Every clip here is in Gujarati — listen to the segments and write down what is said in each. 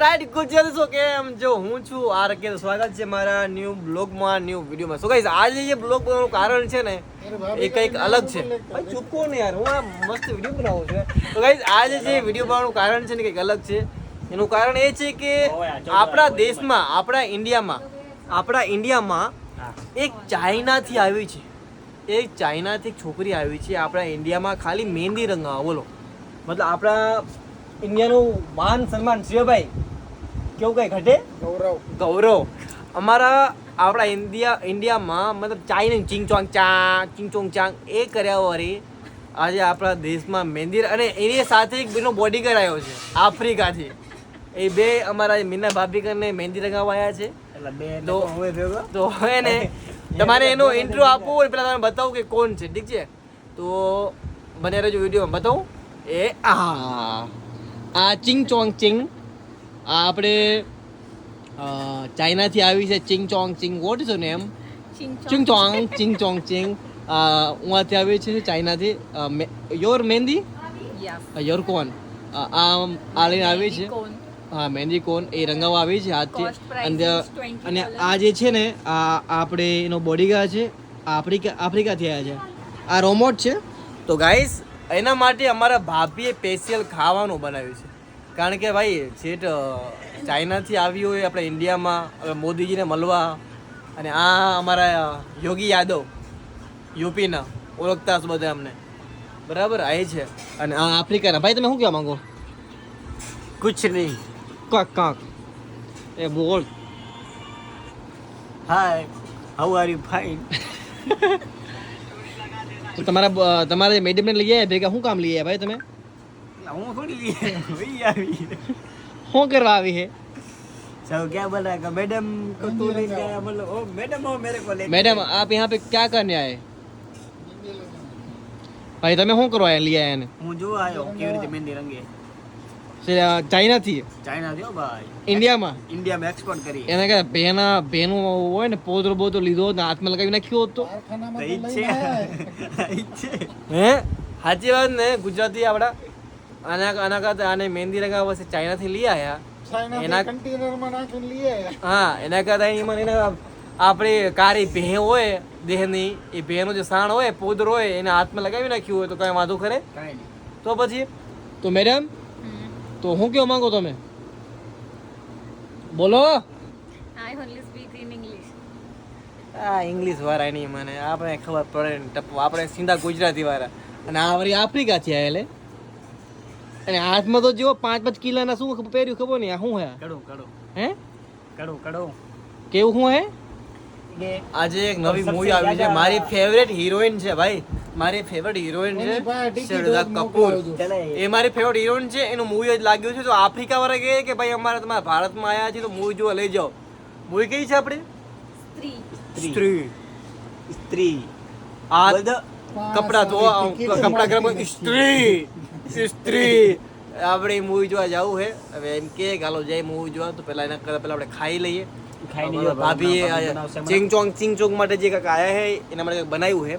રાઈટ ગુજરાતી છો કેમ જો હું છું આર કે સ્વાગત છે મારા ન્યૂ બ્લોગમાં ન્યૂ વિડીયોમાં સો ગાઈઝ આજે જે બ્લોગ બનાવવાનું કારણ છે ને એ કંઈક અલગ છે. ભાઈ ચૂકો ને યાર. હું આ મસ્ત વીડિયો બનાવું છું. તો ગાઈઝ આજે જે વીડિયો બનાવવાનું કારણ છે ને કંઈક અલગ છે. એનું કારણ એ છે કે આપણા દેશમાં આપણા ઇન્ડિયામાં આપણા ઇન્ડિયામાં એક ચાઇનાથી આવી છે. એક ચાઇનાથી એક છોકરી આવી છે આપણા ઇન્ડિયામાં ખાલી મહેંદી રંગાવા. બોલો. મતલબ આપણા ઇન્ડિયાનું માન સન્માન શિવભાઈ કેવું કઈ ઘટે? ગૌરવ. ગૌરવ. અમારા આપણા ઇન્ડિયા ઇન્ડિયામાં મતલબ ચાઇના ચિંગ ચોંગ ચા ચિંગ ચોંગ ચાંગ એ કર્યા વળી આજે આપણા દેશમાં મહેંદી અને એની સાથે એક બેનો બોડીગાર્ડ આવ્યો છે આફ્રિકાથી. એ બે અમારા મીના ભાભી કરીને મહેંદી લગાવવા આવ્યા છે. એટલે બે તો તો હવે ને તમારે એનો ઇન્ટ્રો આપવું હોય પેલા તમે બતાવું કે કોણ છે ઠીક છે? તો બને રહેજો વિડીયોમાં. બતાવું. એ આ આ ચિંગ ચોંગ ચિંગ આ આપણે ચાઇનાથી આવી છે Ching Chong Ching what is name Ching Chong. Ching Chong Ching ઉहाँથી આવી છે ચાઇનાથી. Your mehndi? યોર કોન? આ આ લઈને આવી છે. હા મહેંદી કોન. એ રંગાવવા આવી છે હાથથી. અને આ જે છે ને આ આપણે એનો બોડીગાર્ડ છે આફ્રિકા આફ્રિકાથી આવ્યા છે. આ રોમોટ છે. તો ગાઈસ એના માટે અમારા ભાભીએ સ્પેશિયલ ખાવાનું બનાવ્યું છે. કારણ કે ભાઈ છેટ ચાઇનાથી આવ્યું હોય આપણે ઇન્ડિયામાં હવે મોદીજીને મળવા અને આ અમારા યોગી યાદવ યુપીના ઓળખતા હશે બધા અમને. બરાબર આ છે. અને આ આફ્રિકાના. ભાઈ તમે શું કહેવા માંગો? કુછ નહીં. કાક કાક. એ બોલ. Hi how are you fine તમારા તમારા મેડમને લઈ આવ્યા? ભેગા શું કામ લઈ આવ્યા ભાઈ તમે? હું થોડી લઈએ વહી આવી શું કરવા આવી છે सब क्या बोल रहा है कि मैडम को तू लेके आया मतलब ओ मैडम हो मेरे को लेके मैडम आप यहाँ पे क्या करने आए ભાઈ તમે શું કરવા આયા- લઈ આવ્યા એને હું જોવા આવ્યો કેવી રીતે મહેંદી રંગે સે, આ ચાઇનાથી ચાઇના થયો ભાઈ ઇન્ડિયામાં ઇન્ડિયામાં એક્સપોર્ટ કરી એને કે ભેના ભેનું હોય ને પોદરો બોદરો લીધો હોત ને હાથમાં લગાવી નાખ્યો હોત તો તો ઈ જ છે ઈ જ છે હે સાચી વાત ને ગુજરાતી આપડા આના આના કરતા આને મહેંદી લગાવવા છે ચાઇનાથી લઈ આવ્યા એના કન્ટેનરમાં નાખીને લઈએ હા એના કરતા એમાં એને આપણી કાળી ભે હોય દેહની એ ભેનો જે સાણ હોય પોદરો હોય એને હાથમાં લગાવી નાખ્યું હોય તો કઈ વાંધો ખરે? તો પછી તો મેડમ તો હું કેવા માંગો તમે? બોલો. આ ઇંગ્લિશ વાળા નહીં મને આપણે ખબર પડે ટપ આપણે સીધા ગુજરાતી વાળા. અને આ વળી આફ્રિકાથી આવેલે. અને હાથમાં તો જો પાંચ પાંચ કિલોના શું પહેર્યું ખબર નહીં? આ શું હે? કડો કડો. હે? કડો કડો. કેવું શું હે? આજે એક નવી મૂવી આવી છે. મારી ફેવરેટ હિરોઈન છે ભાઈ. મારી ફેવરેટ હિરોઈન છે શ્રદ્ધા કપૂર. એ મારી ફેવરેટ હિરોઈન છે. એનું મૂવી જ લાગ્યું છે. તો આફ્રિકા વાળા કહે કે ભાઈ અમારે તમારા ભારતમાં આવ્યા છે તો મૂવી જોવા લઈ જાઓ. મૂવી કઈ છે આપણે. સ્ત્રી. સ્ત્રી. આ કપડા ધોવા કપડા ગરમ સ્ત્રી. સ્ત્રી આપણે મૂવી જોવા જવું છે હવે એમ કે ગાલો જાય મૂવી જોવા. તો પહેલા એના કરતા પહેલા આપણે ખાઈ લઈએ. ખાઈને અમારા જો ભાભીએ ચિંગ ચોંગ ચિંગ ચોંગ માટે જે કાંઈક આવ્યા છે એના માટે કંઈક બનાવ્યું છે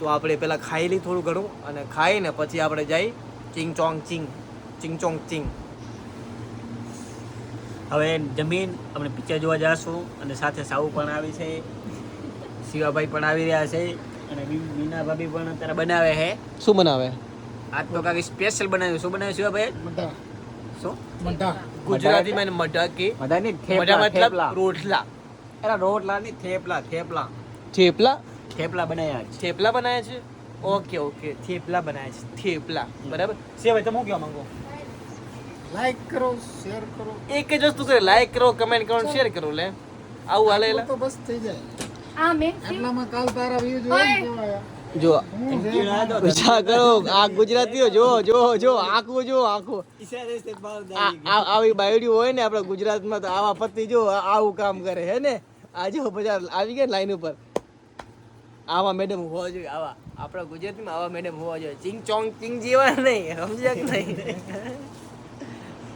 તો આપણે પહેલાં ખાઈ લઈ થોડું ઘણું અને ખાઈને પછી આપણે જઈ ચિંગ ચોંગ ચિંગ ચિંગ ચોંગ ચિંગ હવે જમીન આપણે પિક્ચર જોવા જઈશું અને સાથે સાઉ પણ આવી છે. શિવાભાઈ પણ આવી રહ્યા છે અને મીના ભાભી પણ અત્યારે બનાવે છે શું બનાવે? આજ તો કાંઈક સ્પેશિયલ બનાવ્યું. શું બનાવ્યું શિવાભાઈ શું? ગુજરાતીમાં એને મઢા કે? મઢા ની થેપલા મતલબ રોટલા. એના રોટલા ની થેપલા થેપલા. થેપલા? થેપલા બનાવ્યા છે. થેપલા બનાવ્યા છે? Okay okay. થેપલા બનાવ્યા છે. થેપલા. બરાબર? છે ભાઈ તમે શું કહેવા માંગો? લાઈક કરો શેર કરો. એક જ વસ્તુ કરે લાઈક કરો કમેન્ટ કરો શેર કરો લે. આવું હાલે તો તો બસ થઈ જાય. આ મેં એટલામાં કાલ તારા વ્યૂ જોયા? જો વિચાર કરો આ ગુજરાતીઓ જો જો જો આખું જો આખું. આવી બાયડી હોય ને આપણા ગુજરાતમાં તો આવા પતિ જો આવું કામ કરે હે ને? આ જો બજાર આવી ગયા લાઈન ઉપર. આવા મેડમ હોવા જોઈએ આવા. આપણા ગુજરાતીમાં આવા મેડમ હોવા જોઈએ. ચિંગ ચોંગ ચિંગ જેવા નહીં સમજ્યા કે નહીં?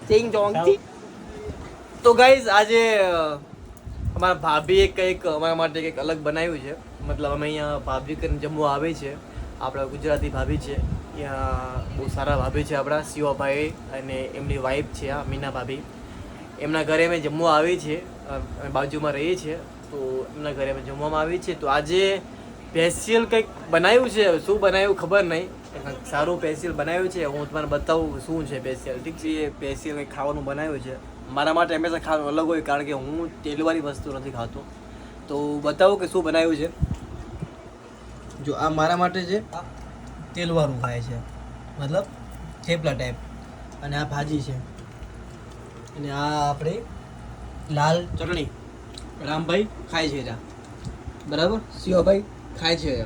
ચિંગ ચોંગ તો ગાઈઝ આજે અમારા ભાભીએ કંઈક અમારા માટે કંઈક અલગ બનાવ્યું છે. મતલબ અમે અહીંયા ભાભી કરીને જમવા આવે છે. આપણા ગુજરાતી ભાભી છે. ત્યાં બહુ સારા ભાભી છે આપણા, શિવાભાઈ અને એમની વાઈફ છે આ, મીના ભાભી. એમના ઘરે અમે જમવા આવી છે અમે બાજુમાં રહીએ છીએ. તો એમના ઘરે અમે જમવામાં આવી છીએ. તો આજે સ્પેશિયલ કંઈક બનાવ્યું છે? શું બનાવ્યું ખબર નહીં. સારું સ્પેશિયલ બનાવ્યું છે. હું તમને બતાવું શું છે સ્પેશિયલ ઠીક છે, એ સ્પેશિયલ કંઈક ખાવાનું બનાવ્યું છે. મારા માટે હંમેશા ખાવાનું અલગ હોય કારણ કે હું તેલવાળી વસ્તુ નથી ખાતો. તો બતાવો કે શું બનાવ્યું છે? જો આ મારા માટે છે આ તેલવાળું ખાય છે. મતલબ થેપલા ટાઈપ અને આ ભાજી છે. અને આ આપણે લાલ ચટણી રામભાઈ ખાય છે ત્યાં. બરાબર? શિવાભાઈ ખાય છે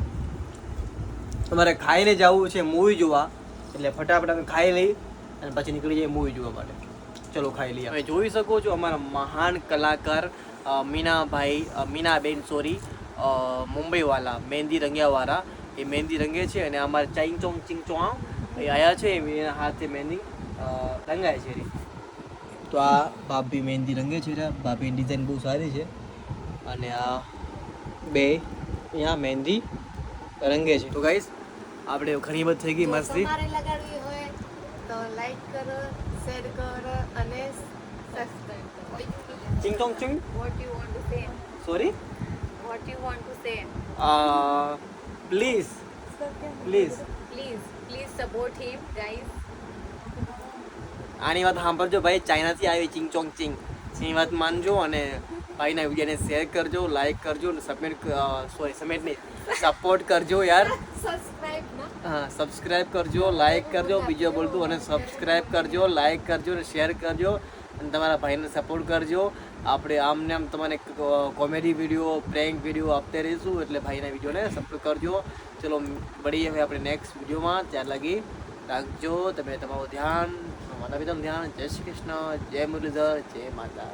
તમારે ખાઈને જવું છે મૂવી જોવા. એટલે ફટાફટ અમે ખાઈ લઈ અને પછી નીકળી જઈએ મૂવી જોવા માટે. ચલો ખાઈ લઈએ. તમે જોઈ શકો છો અમારા મહાન કલાકાર મીનાભાઈ મીનાબેન સોરી મુંબઈવાલા મહેંદી રંગ્યાવાળા. એ મહેંદી રંગે છે અને અમારે ચાઈંગ ચોંગ ચિંગ ચોંગ એ આયા છે એના હાથે મહેંદી રંગાય છે. તો આ ભાભી મહેંદી રંગે છે રા. ભાભીની ડિઝાઇન બહુ સારી છે. અને આ બે અહીંયા મહેંદી રંગે છે. તો ગાઈસ આપણે ઘણી બધી થઈ ગઈ મસ્તી. લગાડવી હોય તો લાઈક કરો શેર કરો અને સબસ્ક્રાઇબ કરો. Ching Tong Ching what you want to say sorry what you want to say please please please please support him guys આની વાત સાંભળજો ભાઈ ચાઇનાથી આવી ચિંગ ચોંગ ચિંગ એની વાત માનજો અને ભાઈના વિડીયોને શેર કરજો લાઈક કરજો અને સબમિટ સોરી સબમિટ નહીં સપોર્ટ કરજો યાર. હા સબસ્ક્રાઇબ કરજો લાઈક કરજો બીજો બોલતું અને સબસ્ક્રાઈબ કરજો લાઈક કરજો અને શેર કરજો અને તમારા ભાઈને સપોર્ટ કરજો. આપણે આમને આમ તમને કોમેડી વીડિયો પ્રેન્ક વીડિયો આપતા રહીશું એટલે ભાઈના વિડીયોને સપોર્ટ કરજો. ચલો મળીએ હવે આપણે નેક્સ્ટ વિડીયોમાં. ત્યાં લગી રાખજો. તમે તમારું ધ્યાન માતા પિતાનું ધ્યાન. જય શ્રી કૃષ્ણ. જય મુરલીધર. જય માતા